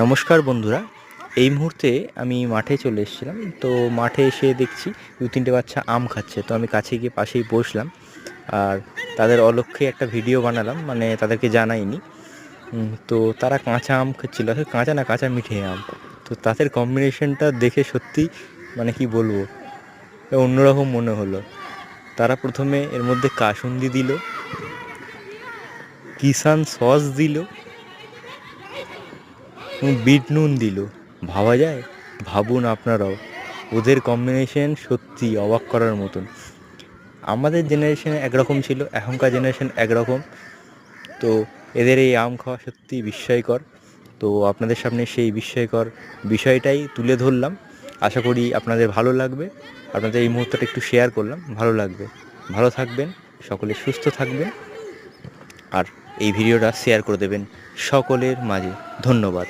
নমস্কার বন্ধুরা, এই মুহূর্তে আমি মাঠে চলে এসেছিলাম। তো মাঠে এসে দেখছি দু তিনটে বাচ্চা আম খাচ্ছে। তো আমি কাছে গিয়ে পাশেই বসলাম আর তাদের অলক্ষ্যে একটা ভিডিও বানালাম মানে তাদেরকে জানাইনি। তো তারা কাঁচা আম খাচ্ছিল। আসলে কাঁচা না, কাঁচা মিঠে আম। তো তাদের কম্বিনেশনটা দেখে সত্যি মানে কি বলব, অন্যরকম মনে হলো। তারা প্রথমে এর মধ্যে কাসুন্দি দিল, কিষান সস দিল বিট নুন দিল। ভাবা যায়? ভাবুন আপনারাও। ওদের কম্বিনেশন সত্যি অবাক করার মতন। আমাদের জেনারেশন একরকম ছিল, এখনকার জেনারেশন একরকম। তো এদের এই আম খাওয়া সত্যি বিস্ময়কর। তো আপনাদের সামনে সেই বিস্ময়কর বিষয়টাই তুলে ধরলাম। আশা করি আপনাদের ভালো লাগবে। আপনাদের এই মুহূর্তটা একটু শেয়ার করলাম। ভালো লাগবে। ভালো থাকবেন। সকলে সুস্থ থাকবেন। আর এই ভিডিওটা শেয়ার করে দেবেন সকলের মাঝে। ধন্যবাদ।